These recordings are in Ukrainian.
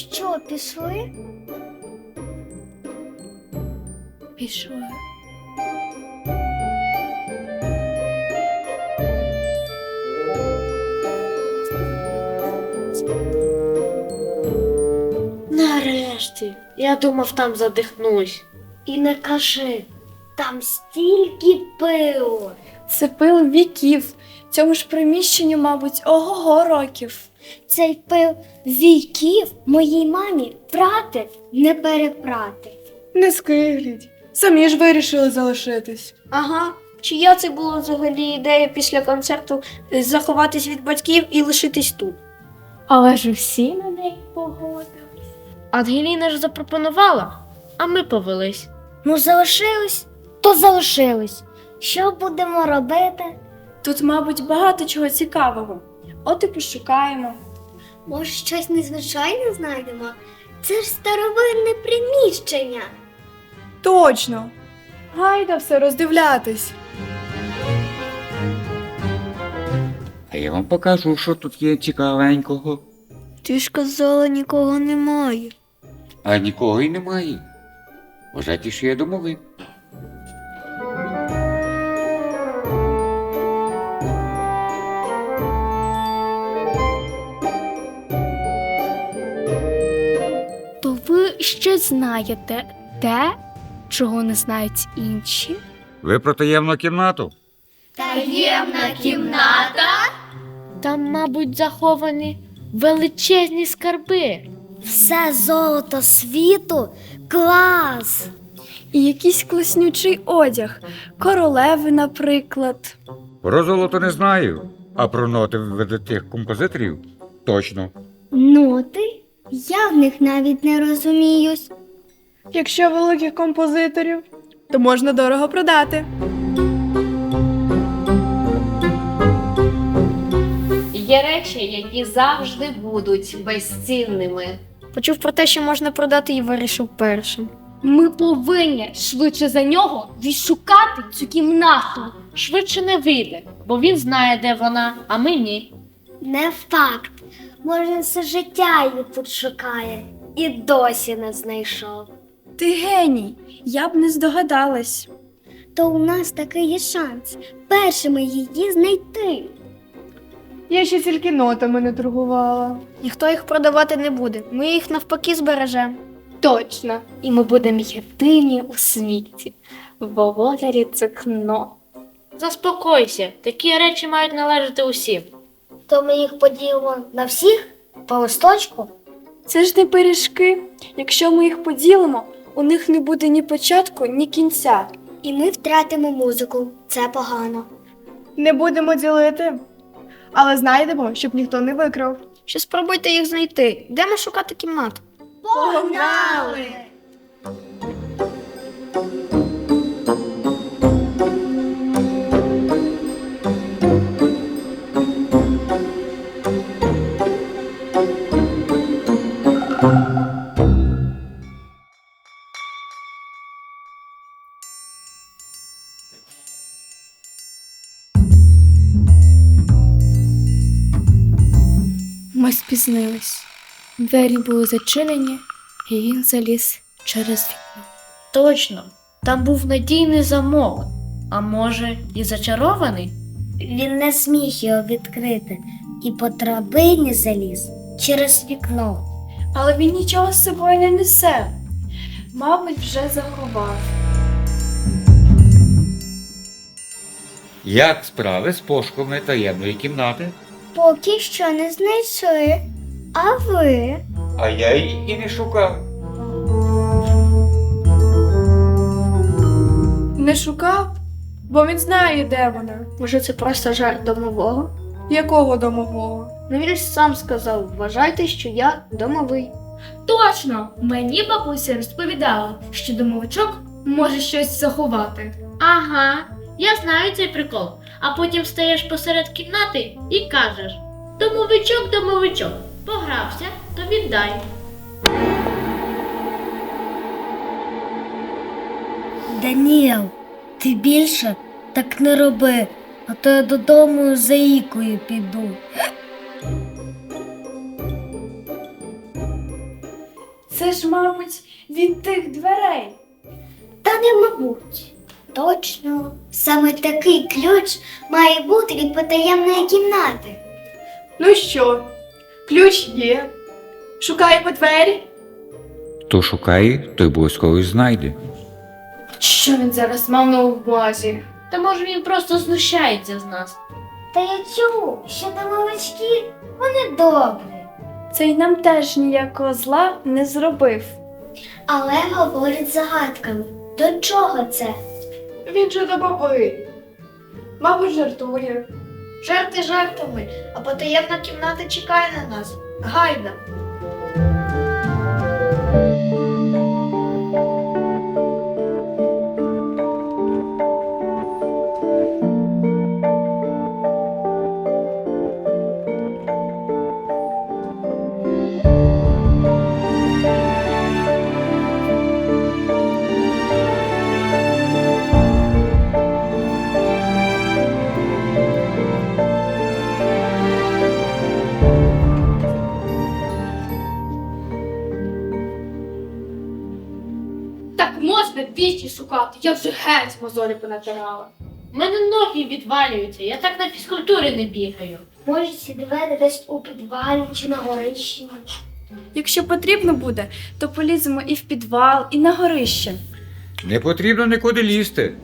що, пішли? Пішли. Нарешті. Я думав, там задихнусь. І не кажи, там стільки пилу. Це пил віків. Цьому ж приміщенню, мабуть, ого-го років. Цей пил віків моїй мамі прати не перепрати. Не скигліть. Самі ж вирішили залишитись. Ага. Чия це була взагалі ідея після концерту е, заховатись від батьків і лишитись тут? Але ж всі на неї погодились. Ангеліна ж запропонувала, а ми повелись. Ну, залишились, то залишились. Що будемо робити? Тут, мабуть, багато чого цікавого. От і пошукаємо. Може, щось незвичайне знайдемо? Це ж старовинне приміщення. Точно. Гайда все роздивлятись. А я вам покажу, що тут є цікавенького. Ти ж казала, нікого немає. А нікого й немає. Вважайте, що я домовик. Ще знаєте те, чого не знають інші? Ви про таємну кімнату? Таємна кімната. Там, мабуть, заховані величезні скарби. Все золото світу. Клас! І якийсь класнючий одяг, королеви, наприклад. Про золото не знаю, а про ноти видатих композиторів точно. Ноти? Я в них навіть не розуміюсь. Якщо великих композиторів, то можна дорого продати. Є речі, які завжди будуть безцінними. Почув про те, що можна продати і вирішив першим. Ми повинні швидше за нього відшукати цю кімнату. Швидше не вийде, бо він знає, де вона, а ми ні. Не факт. Може, все життя її тут шукає і досі не знайшов. Ти геній, я б не здогадалась. То у нас такий є шанс першими її знайти. Я ще тільки нотами не торгувала. Ніхто їх продавати не буде. Ми їх навпаки збережемо. Точно. І ми будемо єдині у світі. Володарі цих нот. Заспокойся, такі речі мають належати усім. То ми їх поділимо на всіх по листочку. Це ж не пиріжки. Якщо ми їх поділимо, у них не буде ні початку, ні кінця. І ми втратимо музику. Це погано. Не будемо ділити, але знайдемо, щоб ніхто не викрав. Ще спробуйте їх знайти. Йдемо шукати кімнату. Погнали! Спізнились. Двері були зачинені, і він заліз через вікно. Точно, там був надійний замок. А може, і зачарований? Він не зміг його відкрити і по драбині заліз через вікно. Але він нічого з собою не несе. Мабуть, вже заховав. Як справи з пошуками таємної кімнати? Поки що не знайшли. А ви? А я її і не шукав. Не шукав, бо він знає, де вона. Може, це просто жарт домового? Якого домового? Ну він ж сам сказав, вважайте, що я домовий. Точно! Мені бабуся розповідала, що домовичок може щось заховати. Ага, я знаю цей прикол. А потім стаєш посеред кімнати і кажеш: Домовичок, домовичок, погрався, то віддай. Даніел, ти більше так не роби, а то я додому за ікою піду. Це ж, мабуть, від тих дверей. Та не мабуть. Точно, саме такий ключ має бути від потаємної кімнати. Ну що, ключ є. Шукаємо двері. Хто шукає, той обов'язково й знайде. Що він зараз мав на увазі? Та може він просто знущається з нас. Та я чув, що домовички, вони добрі, Цей нам теж ніякого зла не зробив. але говорять загадками. До чого це? Він же добовий. Мабуть, жартує. Жарти жартами, а потаємна кімната чекає на нас. Гайда. Можна шукати, я вже геть мозолі понатирала. У мене ноги відвалюються, я так на фізкультури не бігаю. Може, ці двері десь у підвалі чи на горищі. Якщо потрібно буде, то поліземо і в підвал, і на горище. Не потрібно нікуди лізти.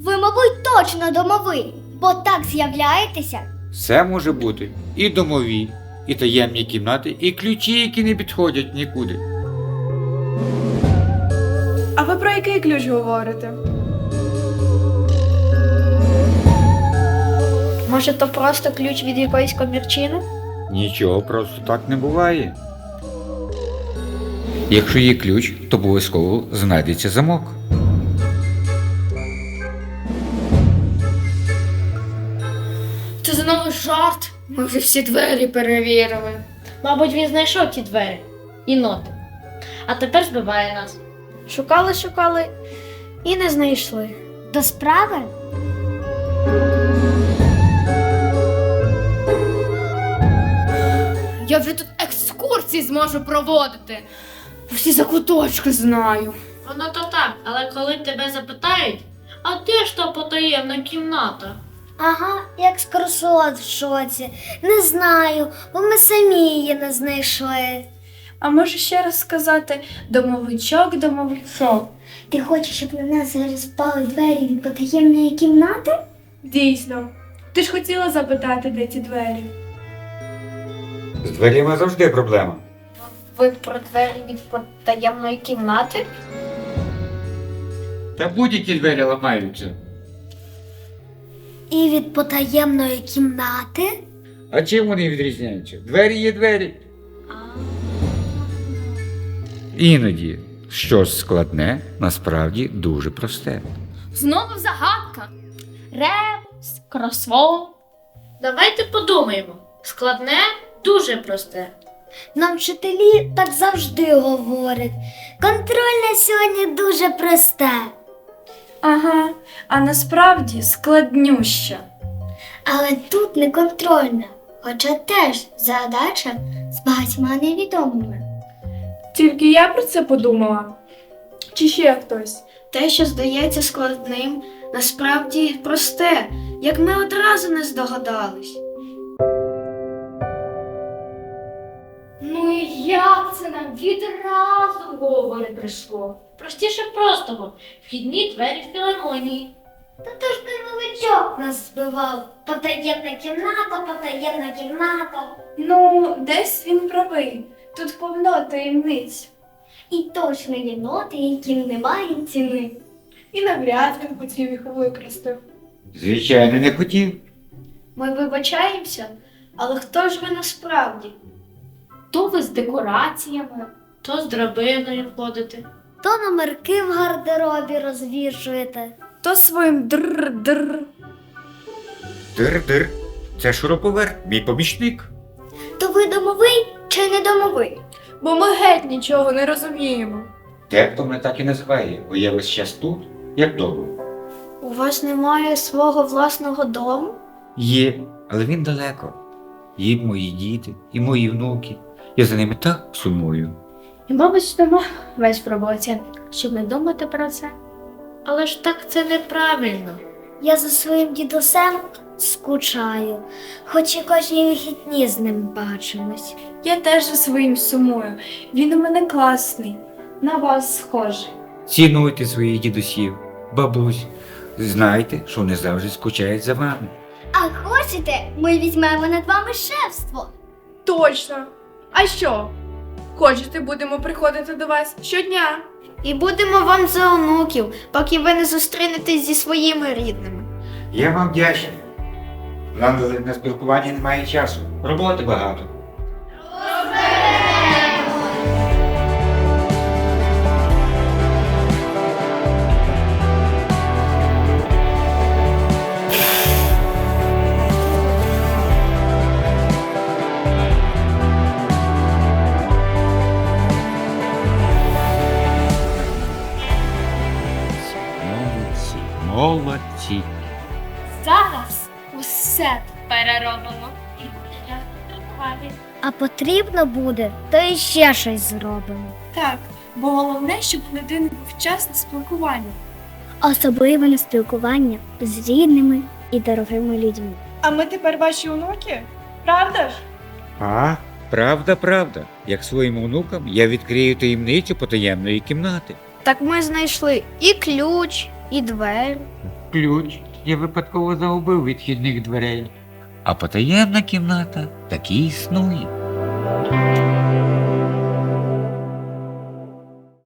Ви, мабуть, точно домовий, бо так з'являєтеся. Все може бути і домові, і таємні кімнати, і ключі, які не підходять нікуди. Який ключ говорите? Може, то просто ключ від якоїсь комірчини? Нічого просто так не буває. Якщо є ключ, то обов'язково знайдеться замок. Це знову жарт. Ми вже всі двері перевірили. Мабуть, він знайшов ті двері і ноти. А тепер збиває нас. Шукали, шукали і не знайшли. До справи? Я вже тут екскурсії зможу проводити. Всі закуточки знаю. Воно то так, але коли тебе запитають, а де ж та потаємна кімната? Ага, як скорсот в шоці. Не знаю, бо ми самі її не знайшли. А може ще раз сказати домовичок, домовичок. Ти хочеш, щоб на нас зараз впали двері від потаємної кімнати? Дійсно. Ти ж хотіла запитати, де ті двері. З дверима завжди проблема. Ви про двері від потаємної кімнати? Та будь-які двері ламаються. І від потаємної кімнати? А чим вони відрізняються? Двері є двері. Іноді щось складне насправді дуже просте. Знову загадка. Ребус, кросворд. Давайте подумаємо. Складне дуже просте. Нам вчителі так завжди говорять. Контрольне сьогодні дуже просте. Ага, а насправді складнюща. Але тут не контрольне, хоча теж задача з багатьма невідомими. Тільки я про це подумала. Чи ще хтось? Те, що здається складним, насправді просте, як ми одразу не здогадались. Ну і як це нам відразу в голову не прийшло? Простіше простого. Вхідні двері в філармонії. Та то ж новичок нас збивав. Потаємна кімната, потаємна кімната. Ну, десь він правий. Тут повно таємниць. І точно є ноти, яким немає ціни. І навряд він хотів їх викрасти. Звичайно, не хотів. Ми вибачаємося, але хто ж ви насправді? То ви з декораціями, То з драбиною ходити. То номерки в гардеробі розвішуєте. То своїм др-др. Дир-дир. Це шуруповерт, мій помічник. То ви домовий чи не домовий? Бо ми геть нічого не розуміємо. Дехто мене так і називає, бо я весь час тут, як довго. у вас немає свого власного дому? Є, але він далеко. Є мої діти і мої внуки. Я за ними так сумую. І, мабуть, тому весь в роботі, щоб не думати про це. Але ж так це неправильно. Я за своїм дідусем скучаю, хоч і кожні вихідні з ним бачимось. Я теж за своїм сумую. Він у мене класний, на вас схожий. Цінуйте своїх дідусів, бабусь. Знайте, що вони завжди скучають за вами. А хочете, ми візьмемо над вами шефство. Точно. А що? Хочете, будемо приходити до вас щодня. І будемо вам за онуків, поки ви не зустрінетесь зі своїми рідними. Я вам вдячний. Нам на спілкування немає часу. Роботи багато. Молодці, молодці. Усе переробимо. І буде рахувати. А потрібно буде, то і ще щось зробимо. Так, бо головне, щоб у людини був час на спілкування. Особливо на спілкування з рідними і дорогими людьми. А ми тепер ваші онуки? Правда ж? А, правда, правда. Як своїм онукам я відкрию таємницю потаємної кімнати. Так ми знайшли і ключ, і двері. Ключ я випадково загубив відхідних дверей. А потаємна кімната таки існує.